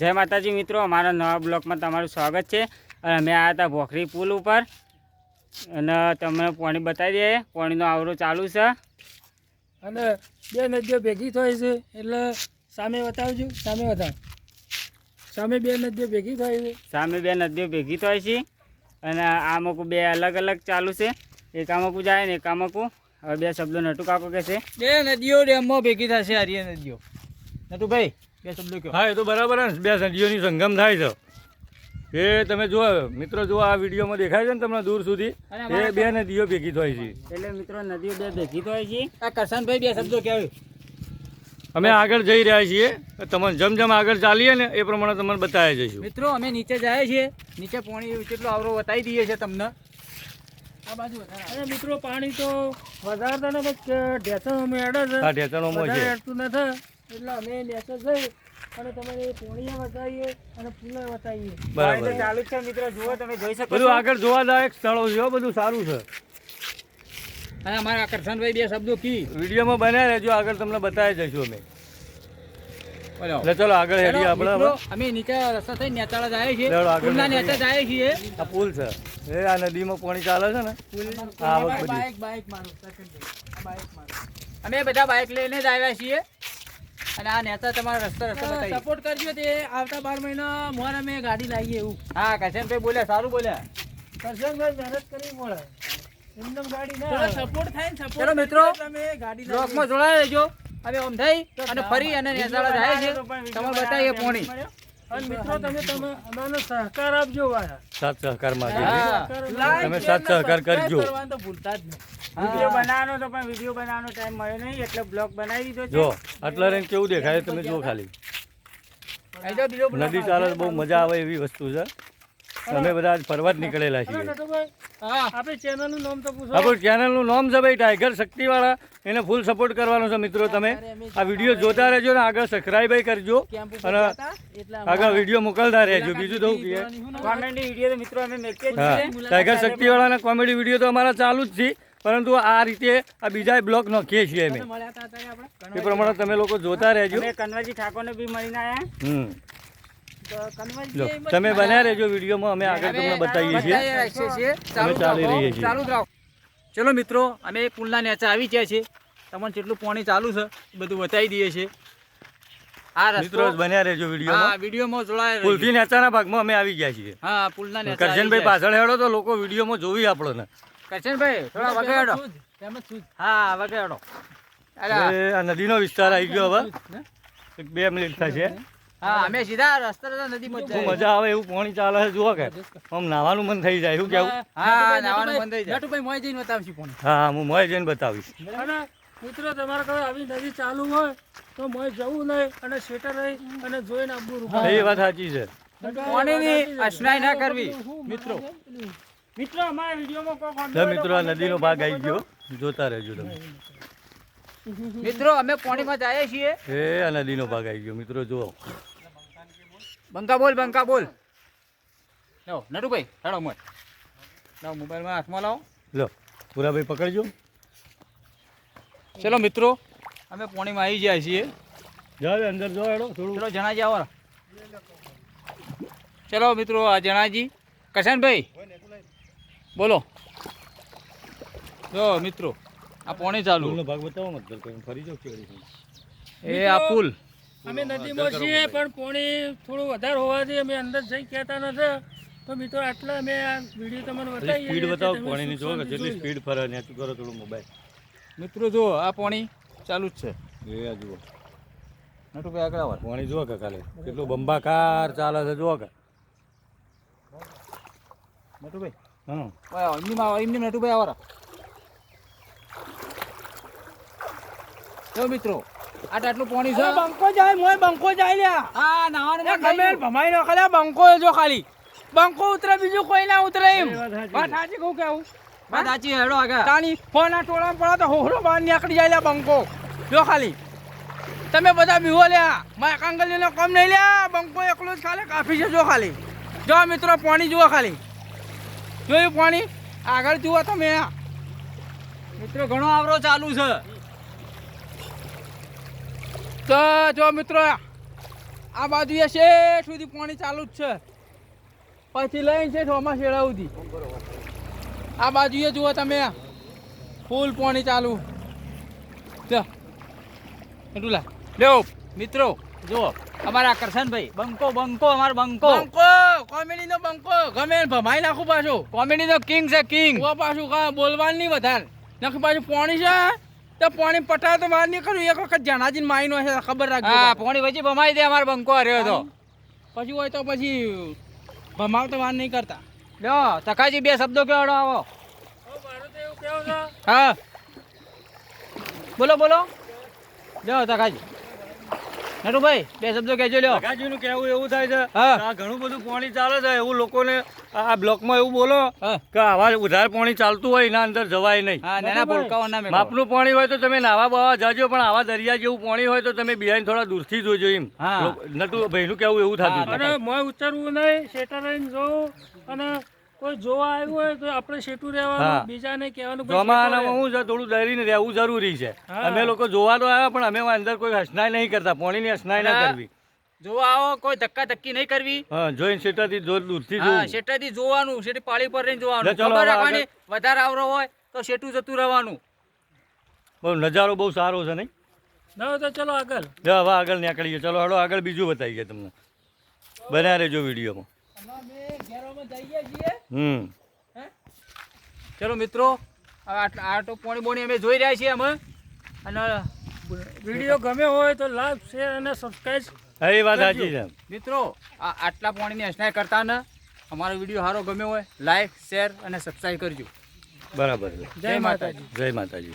જય માતાજી મિત્રો અમારા નવા બ્લોકમાં તમારું સ્વાગત છે. અને અમે આવ્યા હતા ભોખરી પુલ ઉપર. અને તમને પાણી બતાવી દઈએ પાણીનો આવરો ચાલુ છે. અને બે નદીઓ ભેગી થઈ છે એટલે સામે બતાવજો સામે બતાવ સામે બે નદીઓ ભેગી થઈ છે. સામે બે નદીઓ ભેગી થાય છે. અને આ મકું બે અલગ અલગ ચાલુ છે. એક આ મકું જાય ને એક આમકું. હવે બે શબ્દો નટુ કાકો કહે છે. બે નદીઓ ડેમમાં ભેગી થશે હરિયા નદીઓ. નટુભાઈ બે શબ્દો કહો. હા એ તો બરાબર ને. બે નદીઓની સંગમ થાય છે. એ તમે જુઓ મિત્રો જુઓ આ વિડીયોમાં દેખાય છે ને તમને દૂર સુધી? એ બે નદીઓ ભેગી થાય છે. એટલે મિત્રો નદીઓ બે ભેગી થાય છે. આ કરશનભાઈ બે શબ્દો કહેવાય અમે આગળ જઈ રહ્યા છીએ. તમને જેમ જેમ આગળ ચાલીએ ને એ પ્રમાણે તમને બતાવી જઈશું મિત્રો અમે નીચે જાય છીએ નીચે પાણી કેટલો આવરો બતાવી દઈએ છે તમને. આ બાજુ અરે અને મિત્રો પાણી તો વધારતા ને ઢેસણ અમે એડે છે. આ ઢેચણોમાં વધારે છે નથી. એટલે અમે લેસો જઈ અને તમારે પોણીએ બતાવીએ અને ફૂલે બતાવીએ બરાબર. ચાલુ છે મિત્રો જુઓ તમે જોઈ શકો બધું આગળ જોવાલાયક સ્થળો છે બધું સારું છે. અને અમારા કરશનભાઈ બે શબ્દો કી. વિડીયોમાં બનાવી રહેજો આગળ તમને બતાવી જઈશું અમે. એટલે ચલો આગળ હેડી આપણે અમે નીચે રસ્તા થઈ નેતાળા જાય છીએ. લેવડો પુલના નેતા જાય છીએ. આ પુલ છે. એ આ નદીમાં પાણી ચાલે છે ને? આ બાઈક બાઈક મારું સેકન્ડ આ બાઈક મારું અમે બધા બાઈક લઈને જ આવ્યા છીએ. અને આ નેતા તમારો રસ્તો રસ્તો બતાવી. સપોર્ટ કરજો તે આવતા બાર મહિના મોર અમે ગાડી લાવીએ એવું. હા કરશનભાઈ બોલ્યા સારું બોલ્યા. કરશનભાઈ મહેનત કરી પડે. એમનેમ ગાડી ના સપોર્ટ થાય ને ચલો મિત્રો તમે ગાડી બ્લોકમાં જોડાઈ લેજો હવે ઓમ થઈ અને ફરી અને નેતાળા જાય છે. તમારે બતાવીએ પોણી. અને મિત્રો તમે તમે અમારો સહકાર આપજો વાળા સાથ સહકારમાં તમે સાથ સહકાર કરજો. ભૂલતા જ નહીં. વીડિયો બનાવવાનો તો પણ વીડિયો બનાવવાનો ટાઈમ મળ્યો નહીં એટલે બ્લોગ બનાવી દીધો છે. જો કેવું દેખાય તમે ખાલી. નદી ચાલે બહુ મજા આવે એવી વસ્તુ છે. અમે બધા ફરવા જ નીકળેલા છીએ. ચેનલનું આપણે ચેનલનું નામ તો પૂછો. આપણું ચેનલનું નામ છે ભાઈ ટાઈગર શક્તિવાળા. એને ફૂલ સપોર્ટ કરવાનો છે મિત્રો તમે. આ વીડિયો જોતા રહેજો ને આગળ સબસ્ક્રાઈબ કરજો. અને આગળ વીડિયો મોકલતા રહેજો. બીજું થવું કે કહીએ કોમેડી વીડિયો તો મિત્રો અમે ટાઈગર શક્તિવાળાના કોમેડી વીડિયો તો અમારા ચાલુ જ છે. પરંતુ આ રીતે આ બીજા બ્લોક નાખીએ છીએ અમે. એ પ્રમાણે તમે લોકો જોતા રહેજો. કનવાજી ઠાકોરને બી મળીને આવ્યા હમ. તમે બન્યા રહેજો વિડીયોમાં અમે આગળ તમને બતાવીએ છીએ. છીએ ચાલુ રહીએ છીએ. ચાલુ મિત્રો અમે પુલના નેચા આવી ગયા છીએ. તમને જેટલું પાણી ચાલુ છે બધું બતાવી દઈએ છીએ. આ મિત્રો બન્યા રહેજો વિડીયોમાં. વિડીયોમાં જોડાય પુલથી નેચાના ભાગમાં અમે આવી ગયા છીએ. હા પુલના આવી પાછળ હેડો તો લોકો વિડીયોમાં જોવી આપણને. કરશનભાઈ થોડા વગાડો. તેમ જ છું હા વગાડો. અરે આ નદીનો વિસ્તાર આવી ગયો હવે એક બે મિનિટ થશે. હા અમે સીધા રસ્તા રસ્તા નદીમાં જ શું જઈએ. મજા આવે એવું પાણી ચાલે છે જુઓ કે. આમ નાવાનું મન થઈ જાય શું કેવું? હા નાવાનું બંધ થઈ જાય. નટુભાઈ મોય જઈને બતાવશું પણ હા હા હું મોય જઈને બતાવીશ. મિત્રો તમારે ઘરે આવી નદી ચાલુ હોય તો મોય જવું નહીં અને સ્વેટર નહીં અને જોઈને એ વાત સાચી છે. પાણીની અસનાઈ ના કરવી. મિત્રો મિત્રો અમારા વિડીયોમાં કોઈ મિત્રો નદીનો ભાગ આવી ગયો. જોતા રહેજો તમે. મિત્રો અમે પાણીમાં જઈએ છીએ. એ આ નદીનો ભાગ આવી ગયો. મિત્રો જુઓ. બંકા બોલ બંકા બોલ. લો નટુભાઈ હેડો મત લાવો મોબાઈલમાં હાથમાં લાવો. લો પુરાભાઈ પકડજો. ચલો મિત્રો. અમે પાણીમાં આવી ગયા છીએ. જાવ અંદર જો હેડો થોડું. ચલો જણાજી આવો. ચલો મિત્રો આ જણાજી. કશાનભાઈ? બોલો. જો મિત્રો આ પોણી ચાલુ. ભાગ બતાવો મત ફરી જાવ એ આ પુલ અમે નદીમાં છીએ પણ પોણી થોડું વધારે હોવાથી અમે અંદર જઈ કહેતા નથી. તો મિત્રો આટલા અમે આ વીડિયો તમને બતાવી સ્પીડ બતાવો પાણીની જો કે જેટલી સ્પીડ ફરે ને તું કરો થોડું મોબાઈલ મિત્રો જો આ પાણી ચાલુ જ છે. એ આ જુઓ. નટુભાઈ આગળ આવો. પાણી જુઓ કે ખાલી. કેટલું બંબાકાર ચાલે છે જુઓ કે. નટુભાઈ હા આવો એમની નટુભાઈ આવો જો મિત્રો આ આટલું પાણી છે. બંકો જાય મોય બંકો જાય લ્યા. આ નાવાનું ગમે ભમાઈ નો ખાલી બંકો જો ખાલી. બંકો ઉતરે બીજું કોઈ ના ઉતરે એમ. વાત સાચી. કહું કેવું વાત સાચી હેડો આગળ. તાની ફોન આ ટોળા પડે તો હોહરો બહાર નીકળી જાય લ્યા બંકો. જો ખાલી. તમે બધા બીવો લ્યા. મારા કાંગલીનો કમ નહીં લ્યા. બંકો એકલો જ ખાલી કાફી છે જો ખાલી. જો મિત્રો પાણી જુઓ ખાલી. જોયું પાણી? આગળ જુઓ તમે. મિત્રો, ઘણો આવરો ચાલુ છે. તો જો મિત્રો, આ બાજુ શેઠ સુધી પાણી ચાલુ જ છે. પછી લઈને છે થોમાં શેડા સુધી. આ બાજુ એ જુઓ તમે. ફૂલ પાણી ચાલુ. એટલું લા મિત્રો, જુઓ. અમારા કરશનભાઈ, બંકો બંકો, અમારો બંકો. બંકો! કોમેડી નો બંકો ગમે એને ભમાઈ નાખું પાછું. કોમેડી નો કિંગ છે કિંગ ઓ પાછું કા બોલવાનું નહીં વધારે. નાખું પાછું પોણી છે તો પોણી પટા તો માર નહીં કરું એક વખત જણાજીને માઈનો છે ખબર રાખજો. હા પોણી પછી ભમાઈ દે અમારો બંકો રહ્યો તો. પછી હોય તો પછી ભમાવ તો વાર નહીં કરતા. લ્યો તકાજી બે શબ્દો કેવડો આવો. હા. બોલો બોલો. લ્યો તકાજી. નટુભાઈ બે શબ્દો કહેજો લ્યો. કાકાજીનું કહેવું એવું થાય છે આ ઘણું બધું પાણી ચાલે છે. એવું લોકોને આ બ્લોકમાં એવું બોલો કે આવા ઉધાર પાણી ચાલતું હોય એના અંદર જવાય નહીં. હા નાના ભૂલકાઓ ના મેળવો. માપનું પાણી હોય તો તમે નાવા બાવા જાજો પણ આવા દરિયા જેવું પાણી હોય તો તમે બિહાઈને થોડા દૂરથી જોજો એમ. હા. લોક- નટુ ભાઈનું કેવું એવું થતું અને મોય ઉતરવું નહીં શેટર લઈને જવું અને કોઈ જોવા આવ્યું હોય તો આપણે શેઠું હા. રહેવાનું બીજાને કહેવાનું જમાનામાં હું છે થોડું ડરીને રહેવું જરૂરી છે. અમે લોકો જોવા તો આવ્યા પણ અમે અંદર કોઈ હસનાઈ નહીં કરતા પાણીની હસનાઈ ના કરવી. જોવા આવો કોઈ ધક્કા ધક્કી નહીં કરવી. હા જોઈને સેટાથી જો દૂરથી જોવું. શેઠાથી જોવાનું શેઠી પાળી પર રહીને જોવાનું. ખબર રાખવાની વધારે આવરો હોય તો શેઠું જતું રહેવાનું. બહુ નજારો બહુ સારો છે નહીં? ના તો ચલો આગળ. હવે આગળ નીકળીએ. ચલો હળો આગળ બીજું બતાવીએ તમને. બન્યા રહેજો વિડીયોમાં. હમ. ચલો મિત્રો હવે આટલા આટો પોણી બોણી અમે જોઈ રહ્યા છીએ અમે. અને વીડિયો ગમે હોય તો લાઈક શેર અને સબસ્ક્રાઈબ હા એ વાત સાચી છે. મિત્રો આ આટલા પોણીની અસનાય કરતા ને અમારો વીડિયો સારો ગમ્યો હોય લાઈક શેર અને સબસ્ક્રાઈબ કરજો. બરાબર જય માતાજી. જય માતાજી.